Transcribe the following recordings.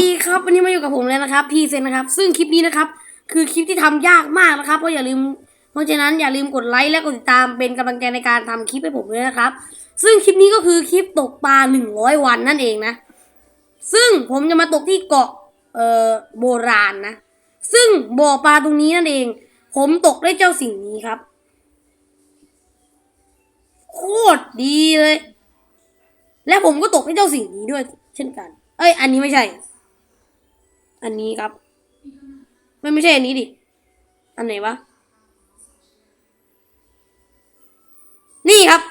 ดีครับวันนี้มาอยู่กับผมแล้วนะครับพี่เซนนะครับ ซึ่งคลิปนี้นะครับ คือคลิปที่ทำยากมากนะครับเพราะอย่าลืม เพราะฉะนั้นอย่าลืมกดไลค์และกดติดตามเป็นกำลังใจในการทำคลิปให้ผมด้วยนะครับ ซึ่งคลิปนี้ก็คือคลิปตกปลาหนึ่งร้อยวันนั่นเองนะ ซึ่งผมจะมาตกที่เกาะเอ่อโบราณนะ ซึ่งบ่อปลาตรงนี้นั่นเอง ผมตกได้เจ้าสิ่งนี้ครับ โคตรดีเลย และผมก็ตกได้เจ้าสิ่งนี้ด้วย เช่นกัน เอ้ย อันนี้ไม่ใช่ อันนี้ครับ ไม่ไม่ใช่อันนี้ดิ อันไหนวะ นี่ครับ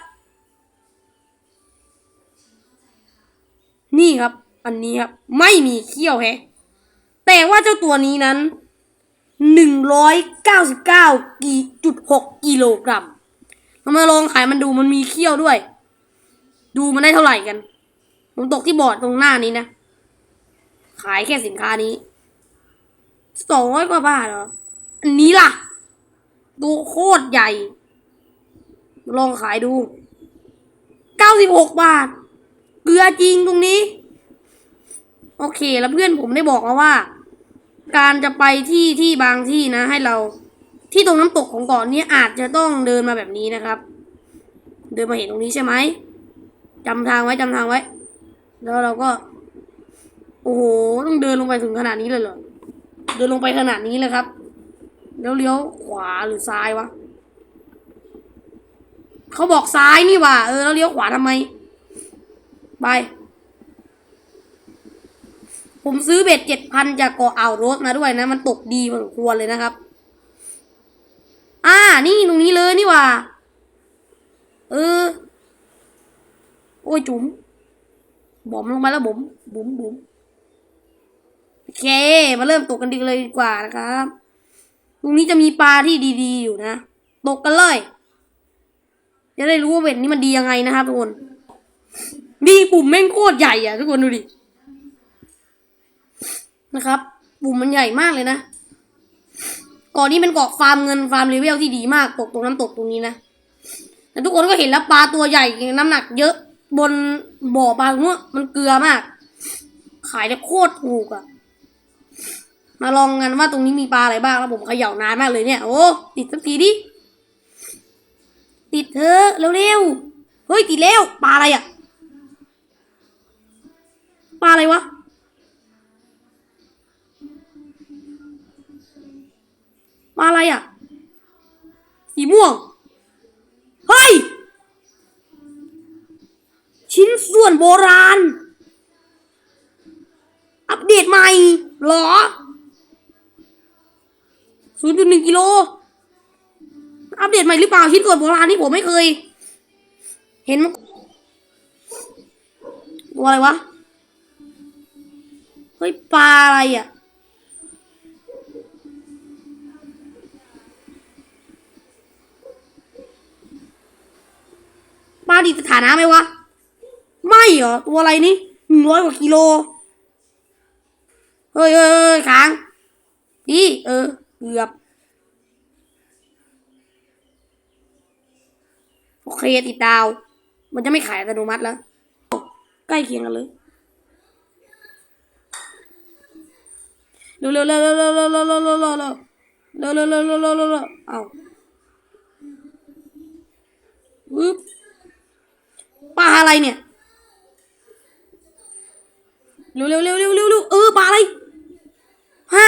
นี่ครับ อันนี้ครับ ไม่มีเขี้ยวแฮะ แต่ว่าเจ้าตัวนี้นั้นหนึ่งร้อยเก้าสิบเก้ากีจุดหกกิโลกรัมเรามาลองขายมันดูมันมีเขี้ยวด้วย ดูมันได้เท่าไหร่กัน ผมตกที่บอร์ดตรงหน้านี้นะ ขายแค่สินค้านี้สองร้อยกว่าบาทเหรอ อันนี้ล่ะตัวโคตรใหญ่ ลองขายดูเก้าสิบหกบาท เกลือจริงตรงนี้ โอเค แล้วเพื่อนผมได้บอกมาว่า การจะไปที่ที่บางที่นะ ให้เรา ที่ตรงน้ำตกของเกาะนนี้อาจจะต้องเดินมาแบบนี้นะครับ เดินมาเห็นตรงนี้ใช่ไหมจำทางไว้จำทางไว้ แล้วเราก็ โอ้โห ต้องเดินลงไปถึงขนาดนี้เลยเหรอ เดินลงไปขนาดนี้เลยครับ แล้วเลี้ยวขวาหรือซ้ายวะ เขาบอกซ้ายนี่ว่ะ เออ แล้วเลี้ยวขวาทำไม ไป ผมซื้อเบ็ดเจ็ดพันจากเกาะอ่าวรถมาด้วยนะ มันตกดีพอควรเลยนะครับ อ่า นี่ตรงนี้เลยนี่ว่ะ เออ โอ้ยจุ๋มบ่มลงมาแล้ nó bụng bụng bụng โอเค มาเริ่มตกกันดีเลยดีกว่านะครับ ตรงนี้จะมีปลาที่ดี ๆ อยู่นะ ตกกันเลย จะได้รู้ว่าเว็ดนี้มันดียังไงนะครับทุกคน ดีปุ่มแม่งโคตรใหญ่อะทุกคนดูดิ นะครับ ปุ่มมันใหญ่มากเลยนะก่อนนี้เป็นเกาะฟาร์มเงินฟาร์มเลเวลที่ดีมากตกตรงน้ำตกตรงนี้นะแต่ทุกคนก็เห็นแล้วปลาตัวใหญ่น้ำหนักเยอะบนบ่อปลาเนื้อมันเกลือมาก ขายได้โคตรถูกอะ่ะ มาลองกันว่าตรงนี้มีปลาอะไรบ้างแล้วผมเขย่านานมากเลยเนี่ย โอ้ติดสักทีดิ ติดเถอะเร็วๆ เฮ้ยติดแล้วปลาอะไรอะปลาอะไรวะ ปลาอะไรอะสีม่วง เฮ้ย ชิ้นส่วนโบราณ อัปเดตใหม่หรอ ศูนย์จุดหนึ่งกิโล อัปเดตใหม่หรือเปล่าชิ้นส่วนโบราณที่ผมไม่เคย เห็นมันงตัวอะไรวะ เฮ้ยปลาอะไรอะปลาดีสถานะไหมวะ ไม่เหรอ ตัวอะไรนี่หนึ่งร้อยกว่ากิโล เฮ้ยเฮ้ยค้างดีเออ เกือบ โอเคติดดาว มันจะไม่ขายอัตโนมัติแล้ว ใกล้เคียงกันเลยเร็วเร็วเร็วเร็วเร็วเร็วเร็วเร็วเร็วเร็วเร็วเร็วเร็วเร็วเอาปึ๊บปลาอะไรเนี่ยเร็วเร็วเร็วเร็วเร็วเออปลาอะไรฮะ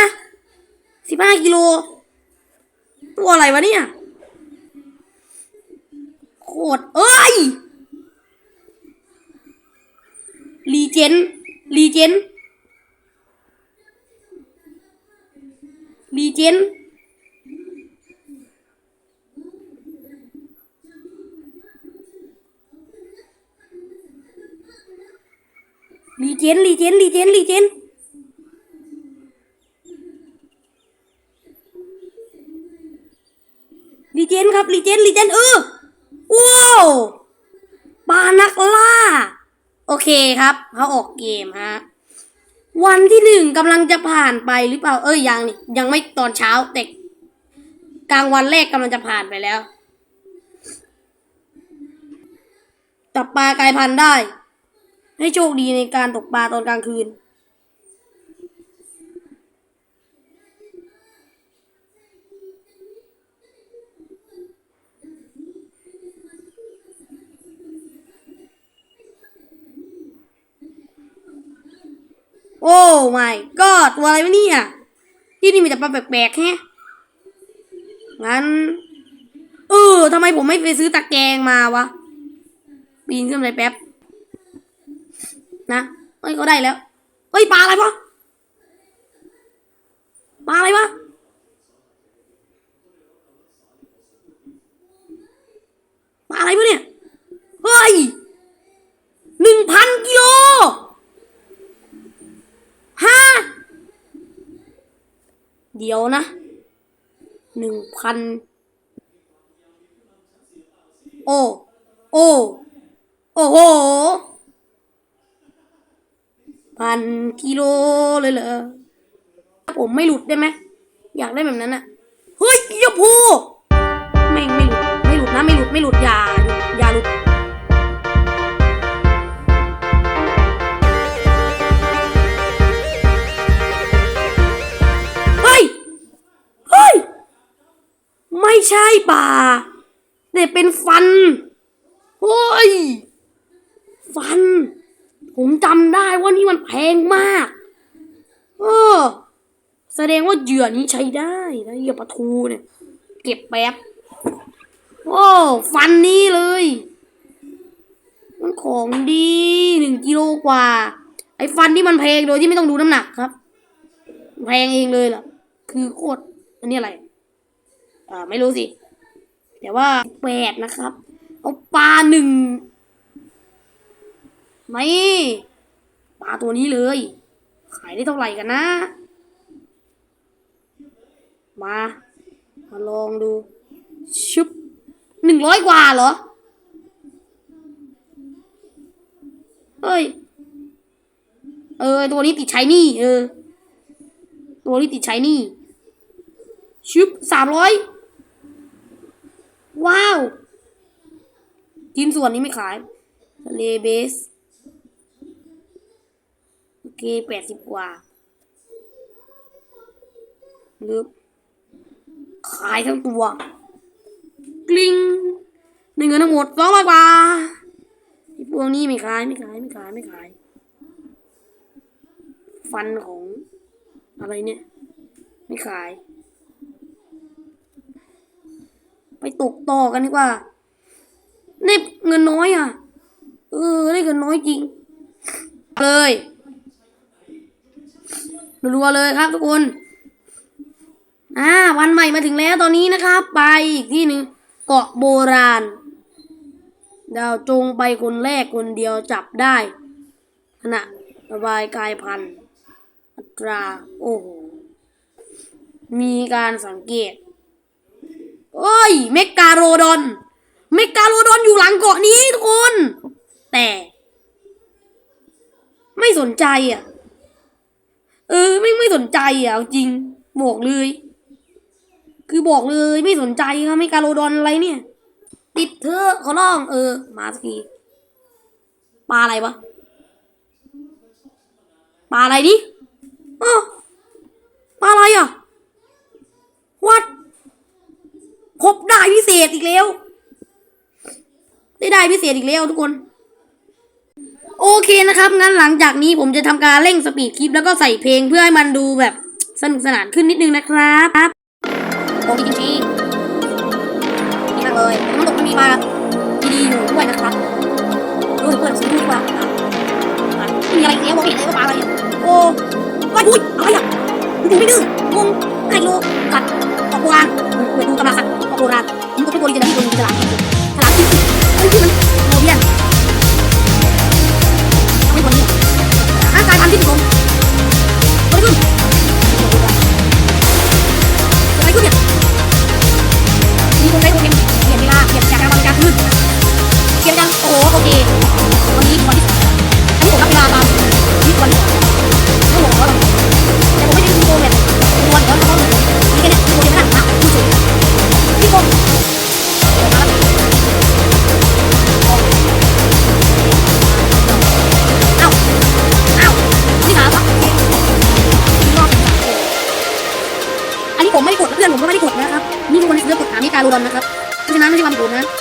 สิบห้ากิโล ตัวอะไรวะเนี่ย โคตร เอ้ย รีเจน รีเจน รีเจน รีเจน รีเจน รีเจน รีเจน รีเจนครับรีเจนรีเจนเออว้าวปลานักล่า โอเคครับเขาออกเกมฮะวันที่หนึ่งกำลังจะผ่านไปหรือเปล่า เอ้ยยังนี่ยังไม่ตอนเช้าแต่กลางวันแรกกำลังจะผ่านไปแล้วจับปลากลายพันธุ์ได้ ให้โชคดีในการตกปลาตอนกลางคืน โอ้ไม่ก็ตัวอะไรวะเนี่ย ที่นี่มีแต่ปลาแปลกๆแฮะงั้น เออทำไมผมไม่ไปซื้อตะแกรงมาวะปีนขึ้นไปแป๊บ นะเฮ้ยก็ได้แล้วเฮ้ยปลาอะไรวะปลาอะไรวะ ปลาอะไรวะเนี่ย เฮ้ยหนึ่งพันกิโลฮะ เดี๋ยวนะหนึ่งพันโอ้โอ้โอ้โหพันกิโลเลยเหรอผมไม่หลุดได้ไหมอยากได้แบบนั้นอะ ไม่ใช่ป่าแต่เป็นฟันเฮ้ย ฟัน ผมจำได้ว่านี่มันแพงมากเออแสดงว่าเหยื่อนี้ใช้ได้นะเหยื่อปลาทูเนี่ย เก็บแป๊บโอ้ฟันนี้เลย มันของดีหนึ่งกิโลกว่า ไอ้ฟันที่มันแพงโดยที่ไม่ต้องดูน้ำหนักครับ แพงเองเลยล่ะ คือโคตรอันนี้อะไร อ่าไม่รู้สิ แต่ว่าแปดนะครับ เอาปลาหนึ่งไม่ปลาตัวนี้เลย ขายได้เท่าไหร่กันนะ มา มาลองดูชุบหนึ่งร้อยกว่าเหรอ เฮ้ย เออ ตัวนี้ติดใช้นี่เออ ตัวนี้ติดใช้นี่ชุบสามร้อย ว้าวชิ้นส่วนนี้ไม่ขายทะเลเบส โอเคแปดสิบกว่าลึกขายทั้งตัว กลิ้งในเงินทั้งหมดสองร้อยกว่าพวกนี้ไม่ขายไม่ขายไม่ขายไม่ขาย ฟันของอะไรเนี่ย ไม่ขาย ไปตกต่อกันดีกว่าได้เงินน้อยอะ เออได้เงินน้อยจริง เลยรัวๆเลยครับทุกคน อ่าวันใหม่มาถึงแล้วตอนนี้นะครับ ไปอีกที่หนึ่งเกาะโบราณ ดาวจงไปคนแรกคนเดียวจับได้ขณะระบายกายพันธุ์อัตรา โอ้โห มีการสังเกต เอ้ย เมกาโรดอน เมกาโรดอนอยู่หลังเกาะนี้ทุกคน แต่ ไม่สนใจอะ เออ ไม่ไม่สนใจอะจริง บอกเลย คือบอกเลยไม่สนใจครับเมกาโรดอนอะไรเนี่ย ติดเธอะขอร้อง เออ มาสักทีปลาอะไรวะปลาอะไรดิอ้าวปลาอะไรอะวัด พบได้พิเศษอีกแล้ว ได้ได้พิเศษอีกแล้วทุกคน โอเคนะครับ งั้นหลังจากนี้ผมจะทำการเร่งสปีดคลิปแล้วก็ใส่เพลงเพื่อให้มันดูแบบสนุกสนานขึ้นนิดนึงนะครับโอเคจริงๆดีมากเลยน้ำตกมันมีมาดีๆอยู่ด้วยนะครับ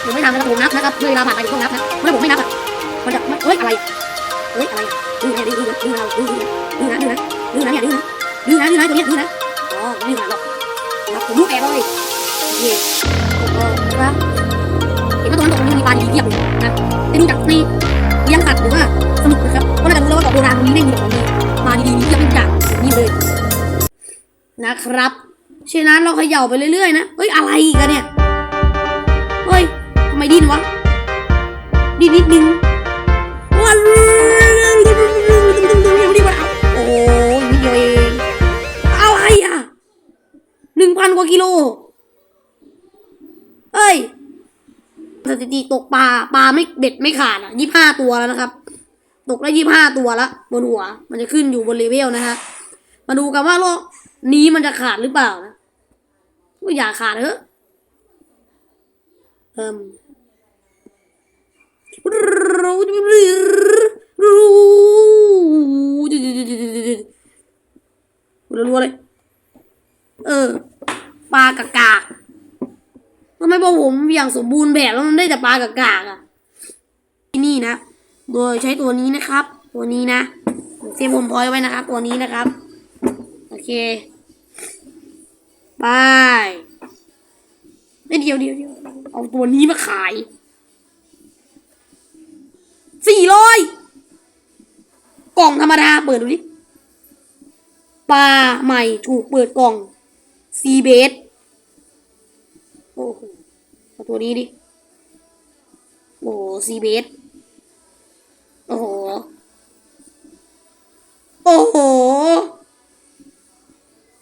ผมนะผมไม่ทำนะครับผมนับนะครับด้วยเวลาผ่านไปผมนับนะเมื่อผมไม่นับอะมันจะเฮ้ยอะไรเฮ้ยอะไรดื้อนะดื้อดื้อเราดื้อดื้อนะดื้อนะดื้อนะอย่าดื้อนะดื้อนะดื้อนะตัวเนี้ยดื้อนะอ๋อไม่ผ่านหรอกครับผมรู้แอบเลยโอเคโอ้ครับเห็นว่าตรงนั้นตรงนี้มีปลาดีเยียบเลยนะไปดูจากในเลี้ยงสัตว์หรือว่าสนุกนะครับก็น่าจะรู้แล้วว่าเกาะโบราณตรงนี้ไม่มีของดีปลาดีๆมีเยียบทุกอย่างนี่เลยนะครับฉะนั้นเราเขย่าไปเรื่อยๆนะเฮ้ยอะไรอีกอะเนี่ยเฮ้ย ไมดิ้นวะ ดิ้นนิดนึงวันโอ้ยนิดเดียวเองอะไรอะหนึ่งพันกว่ากิโลเอ้ยสถิติตกปลาปลาไม่เบ็ดไม่ขาดอะยี่ห้าตัวแล้วนะครับ ตกได้ยี่ห้าตัวละบนหัว มันจะขึ้นอยู่บนเลเวลนะฮะมาดูกันว่าโลกนี้มันจะขาดหรือเปล่านะก็อย่าขาดเถอะเอิ่ม รัวๆเลย เออ ปลากากากทำไมพอผมอย่างสมบูรณ์แบบแล้วมันได้แต่ปลากากากอะ ที่นี่นะ โดยใช้ตัวนี้นะครับ ตัวนี้นะเซฟผมพอยไว้นะครับ ตัวนี้นะครับ โอเค ไปเอ้ยเดี๋ยวเดี๋ยวเดี๋ยวเอาตัวนี้มาขาย สี่ร้อยกล่องธรรมดาเปิดดูดิปลาใหม่ถูกเปิดกล่องซีเบสโอ้โหตัวนี้ดิ โอ้โหซีเบสโอ้โห โอ้โห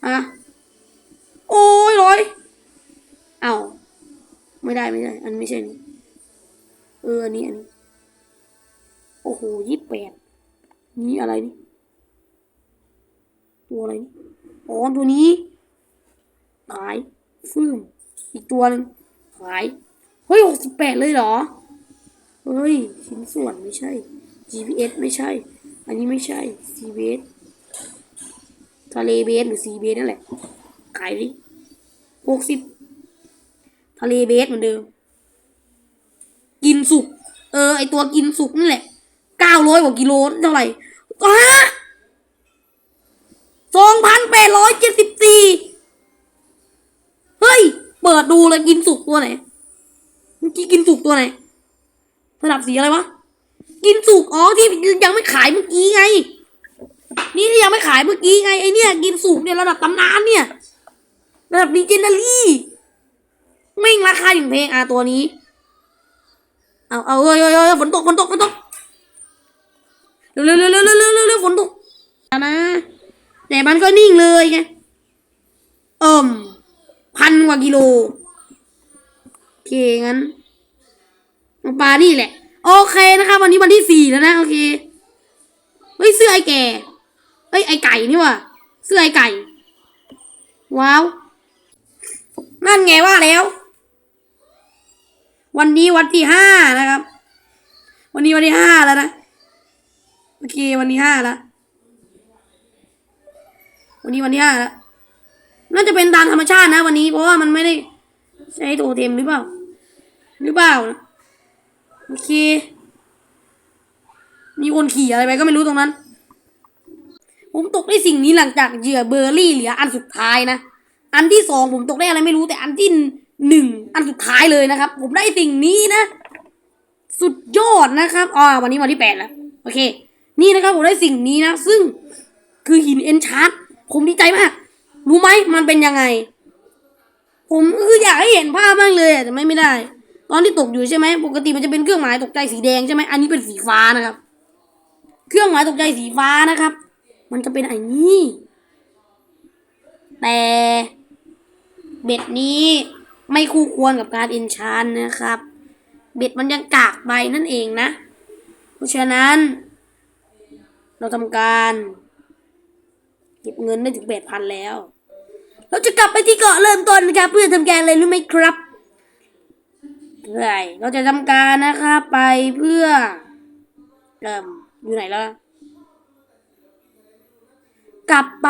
อะโอ้ยร้อยเอาไม่ได้ไม่ได้ อันไม่ใช่นี่เอออันนี้อันนี้ หยี่สิบแปดนี่อะไรนี่ ตัวอะไรนี่ อ๋อ ตัวนี้ขาย ฟืมอีกตัวหนึ่งขาย เฮ้ยหกสิบแปดเลยเหรอ เฮ้ยชิ้นส่วนไม่ใช่ GPS ไม่ใช่ อันนี้ไม่ใช่ CBS ทะเลเบสหรือซีเบสนั่นแหละ ขายดิหกสิบทะเลเบสเหมือนเดิม กินสุก เออ ไอตัวกินสุกนั่นแหละ ก้าร้อยกว่ากิโลเท่าไหร่ฮะสองพันแปดร้อยเจ็ดสิบสี่เฮ้ย เปิดดูเลยกินสุกตัวไหน เมื่อกี้กินสุกตัวไหนระดับสีอะไรวะ กินสุก อ๋อ ที่ยังไม่ขายเมื่อกี้ไง นี่ที่ยังไม่ขายเมื่อกี้ไง ไอเนี่ย กินสุกเนี่ยระดับตำนานเนี่ย ระดับดีเจนารี่ไม่ราคาอย่างแพลงอะตัวนี้ เอาเอาเอ้ยเอ้ยเอ้ยฝนตกฝนตกฝนตก เร็วเร็วเร็วเร็วเร็วเฝนตกนะแต่มันก็นิ่งเลยไงเอิมพันกว่ากิโลโอเคงั้นมาปลานี่แหละ โอเคนะคะวันนี้วันที่สี่แล้วนะ โอเคเฮ้ยเสื้อไอแก่เฮ้ยไอไก่นี่วะเสื้อไอไก่ ว้าว นั่นไงว่าแล้ว วันนี้วันที่ห้านะครับ วันนี้วันที่ห้าแล้วนะ โอเค วันที่ห้าแล้ววันนี้วันที่ห้าแล้วน่าจะเป็นตามธรรมชาตินะ วันนี้เพราะว่ามันไม่ได้ใช้โทเทมหรือเปล่า หรือเปล่านะโอเค มีคนขี่อะไรไปก็ไม่รู้ตรงนั้น ผมตกได้สิ่งนี้หลังจากเหยื่อเบอร์รี่เหลืออันสุดท้ายนะ อันที่สองผมตกได้อะไรไม่รู้แต่อันที่หนึ่งอันสุดท้ายเลยนะครับ ผมได้สิ่งนี้นะ สุดยอดนะครับอ่าวันนี้วันที่แปดแล้ว โอเค นี่นะครับผมได้สิ่งนี้นะ ซึ่งคือหินเอนชาร์ดผมดีใจมาก รู้ไหมมันเป็นยังไง ผมคืออยากให้เห็นภาพมากเลยแต่ไม่ไม่ได้ ตอนที่ตกอยู่ใช่ไหมปกติมันจะเป็นเครื่องหมายตกใจสีแดงใช่ไหมอันนี้เป็นสีฟ้านะครับ เครื่องหมายตกใจสีฟ้านะครับ มันจะเป็นไอ้นี้แต่เบ็ดนี้ไม่คู่ควรกับการเอนชานนะครับ เบ็ดมันยังกากใบนั่นเองนะ เพราะฉะนั้น เราทำการเก็บเงินได้ถึงแปดพันแล้ว เราจะกลับไปที่เกาะเริ่มต้นนะครับ เพื่อทำการอะไรรู้ไหมครับเพื่อเราจะทำการนะครับไปเพื่อเริ่มอยู่ไหนแล้วกลับไป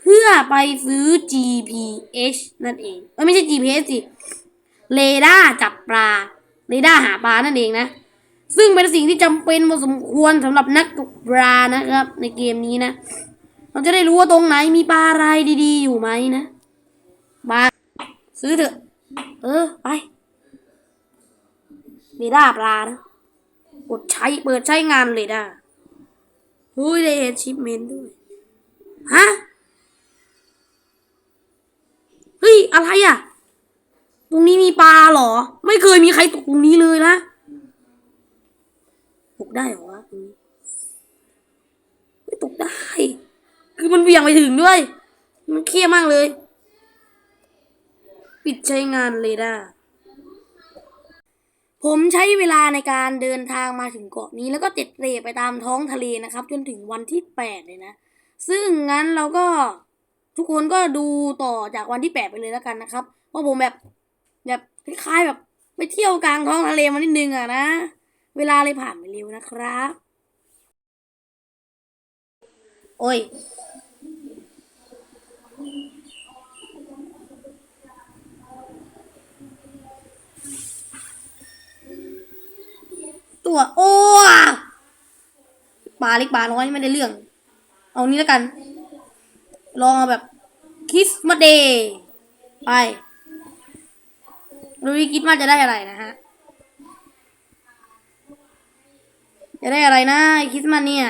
เพื่อไปซื้อ GPS นั่นเองไม่ใช่ GPS สิเรดาร์จับปลาเรดาร์หาปลานั่นเองนะ ซึ่งเป็นสิ่งที่จำเป็นพอสมควรสำหรับนักตกปลานะครับ ในเกมนี้นะ เราจะได้รู้ว่าตรงไหนมีปลาอะไรดีๆ อยู่ไหมนะมาซื้อเถอะ เออ ไปเรดาร์ปลานะกดใช้เปิดใช้งานเลยด้าเฮ้ยได้เอชิปเมนด้วย ฮะ เฮ้ย อะไรอะ ตรงนี้มีปลาเหรอ ไม่เคยมีใครตกตรงนี้เลยนะ กได้เหรอวะไม่ตกได้ คือมันเหวี่ยงไปถึงด้วย มันเครียดมากเลย ปิดใช้งานเลยด้าผมใช้เวลาในการเดินทางมาถึงเกาะนี้ แล้วก็เจ็ดเรไปตามท้องทะเลนะครับ จนถึงวันที่แปดเลยนะ ซึ่งงั้นเราก็ทุกคนก็ดูต่อจากวันที่แปดไปเลยแล้วกันนะครับเพราะผมแบบแบบคล้ายๆแบบไปเที่ยวกลางท้องทะเลมานิดนึงอะนะ เวลาเลยผ่านไปเร็วนะครับ โอ้ย ตัวโอ้ปลาเล็กปลาน้อยไม่ได้เรื่อง เอานี้แล้วกัน ลองเอาแบบคริสต์มาเดย์ไปดูดิคิดว่าจะได้อะไรนะฮะ จะได้อะไรนะไอคริสต์มาสเนี่ย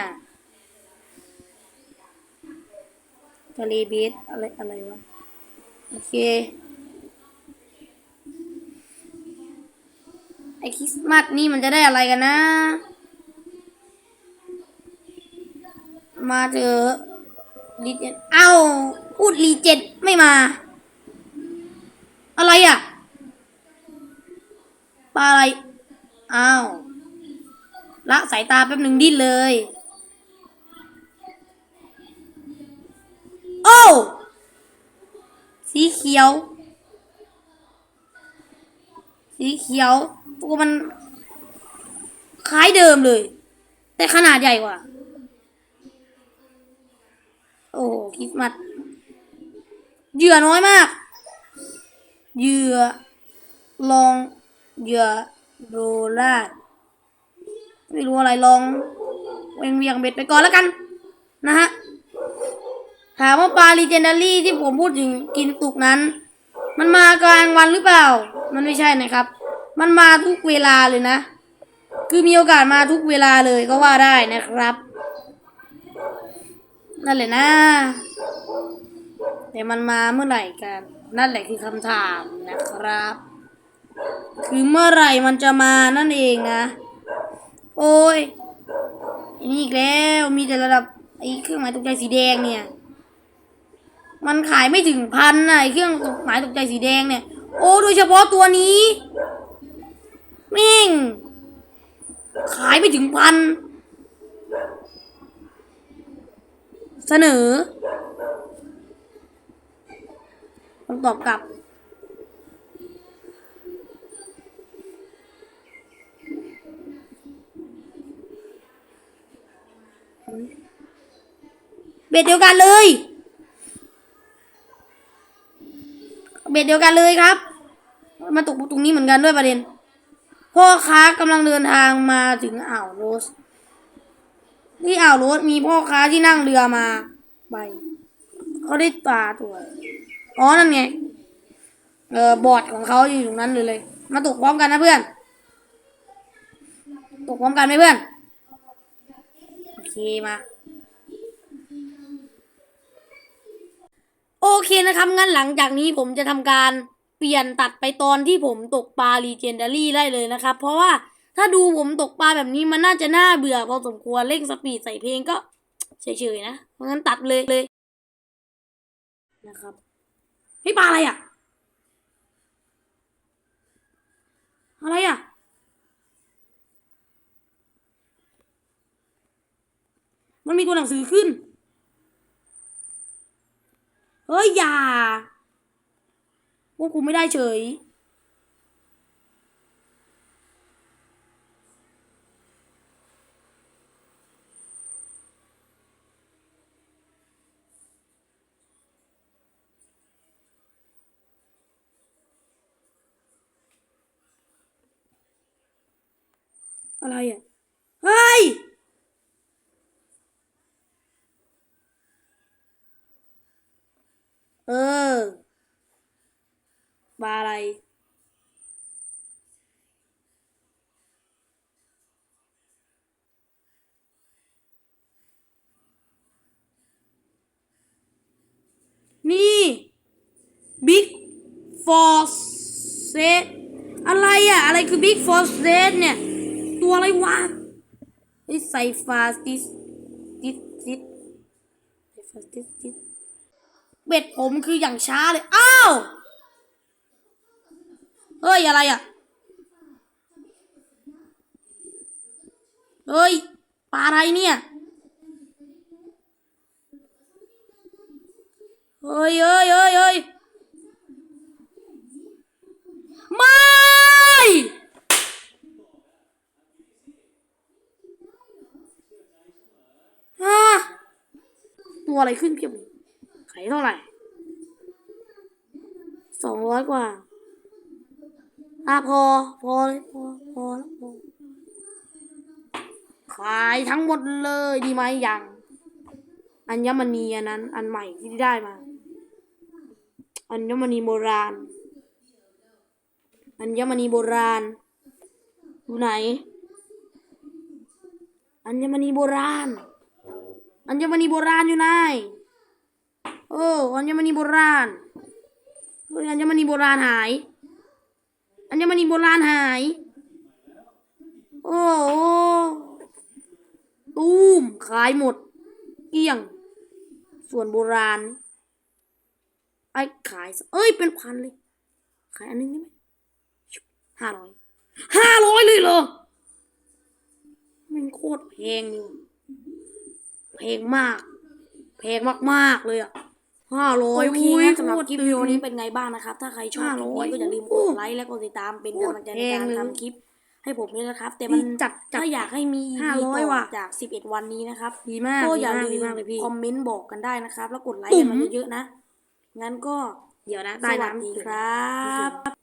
ทะเลเบสอะไรอะไรวะ โอเค ไอคริสต์มาสนี่มันจะได้อะไรกันนะ มาเถอรีเจนเอ้าพูดรีเจนไม่มา อะไรอะปลาอะไร อ้าว ละสายตาแป๊บหนึ่งดิ้นเลย โอ้ สีเขียว สีเขียวตัวมัน คล้ายเดิมเลย แต่ขนาดใหญ่กว่า โอ้คริสต์มาสเหยื่อน้อยมาก เหยื่อลองเหยื่อโรล่า ไม่รู้อะไรลองเวียงเวียงเบ็ดไปก่อนแล้วกันนะฮะถามว่าปลาลีเจนดารี่ที่ผมพูดถึงกินตุกนั้น มันมากลางวันหรือเปล่า มันไม่ใช่นะครับ มันมาทุกเวลาเลยนะ คือมีโอกาสมาทุกเวลาเลยก็ว่าได้นะครับ นั่นแหละนะแต่มันมาเมื่อไหร่กัน นั่นแหละคือคำถามนะครับ คือเมื่อไหร่มันจะมานั่นเองนะ โอ้ยอันนี้อีกแล้วมีแต่ระดับไอ้เครื่องหมายตกใจสีแดงเนี่ย มันขายไม่ถึงพันนะไอ้เครื่องหมายตกใจสีแดงเนี่ย โอ้โดยเฉพาะตัวนี้แม่งขายไม่ถึงพัน เสนอคำตอบกลับ เบ็ดเดียวกันเลย เบ็ดเดียวกันเลยครับ มาตกตรงนี้เหมือนกันด้วยประเด็น พ่อค้ากำลังเดินทางมาถึงอ่าวโรส ที่อ่าวโรสมีพ่อค้าที่นั่งเรือมาไปเขาได้ปลาตัว อ๋อ นั่นไง เออบอร์ดของเขาอยู่ตรงนั้นเลยเลย มาตกพร้อมกันนะเพื่อน ตกพร้อมกันไหมเพื่อน เคมาโอเคนะครับงั้นหลังจากนี้ผมจะทำการเปลี่ยนตัดไปตอนที่ผมตกปลารีเจนดารี่ได้เลยนะครับ เพราะว่าถ้าดูผมตกปลาแบบนี้มันน่าจะน่าเบื่อพอสมควรเร่งสปีดใส่เพลงก็เฉยๆนะเพราะงั้นตัดเลยเลยนะครับเฮ้ยปลาอะไรอะอะไรอะ มันมีตัวหนังสือขึ้น เฮ้ย อย่าพวกกูไม่ได้เฉย อะไรอะ เฮ้ย เออบาอะไร นี่ Big for set อะไรอะอะไรคือ Big for set เนี่ย ตัวอะไรวะไอไซฟาติสติสติสไซฟาติสติส เบ็ดผมคืออย่างช้าเลย อ้าว เฮ้ย อะไรอะเฮ้ย ปลาอะไรเนี่ย เฮ้ยเฮ้ยเฮ้ยเฮ้ยไม่ฮะตัวอะไรขึ้นเพียบเลย ขายเท่าไหร่สองร้อยกว่าอะพอ พอเลยพอพอแล้วพอขายทั้งหมดเลยดีไหมยัง อัญมณีอันนั้น อันใหม่ที่ได้มา อัญมณีโบราณ อัญมณีโบราณ อยู่ไหน อัญมณีโบราณ อัญมณีโบราณอยู่ไหน โอ้อัญมณีโบราณเฮ้ยอัญมณีโบราณหาย อัญมณีโบราณหาย โอ้โอตูมขายหมดเกลี้ยง ส่วนโบราณ ไอ้ขาย เอ้ย เป็นพันเลย ขายอันนึงได้ไหมห้าร้อย ห้าร้อยเลยเหรอมันโคตรแพงเลยว่แพงมาก แพงมาก ๆ เลยอะ ห้าร้อยโอเคนะสำหรับคลิปวิดีโอนี้เป็นไงบ้างนะครับ ถ้าใครชอบคลิปนี้ก็อย่าลืมกดไลค์และกดติดตามเป็นกำลังใจในการทำคลิปให้ผมด้วยนะครับ แต่มันจัดจัดถ้าอยากให้มีห้า EP ร้อยต่อว่ะจาก11วันนี้นะครับดีมากก็อย่าดีลืมากดีมากเลยพี่คอมเมนต์บอกกันได้นะครับ แล้วกดไลค์ตุ่กัมนมาเยอะๆนะงั้นก็เดี๋ยวนะสใต้วัสน้ำดีครับ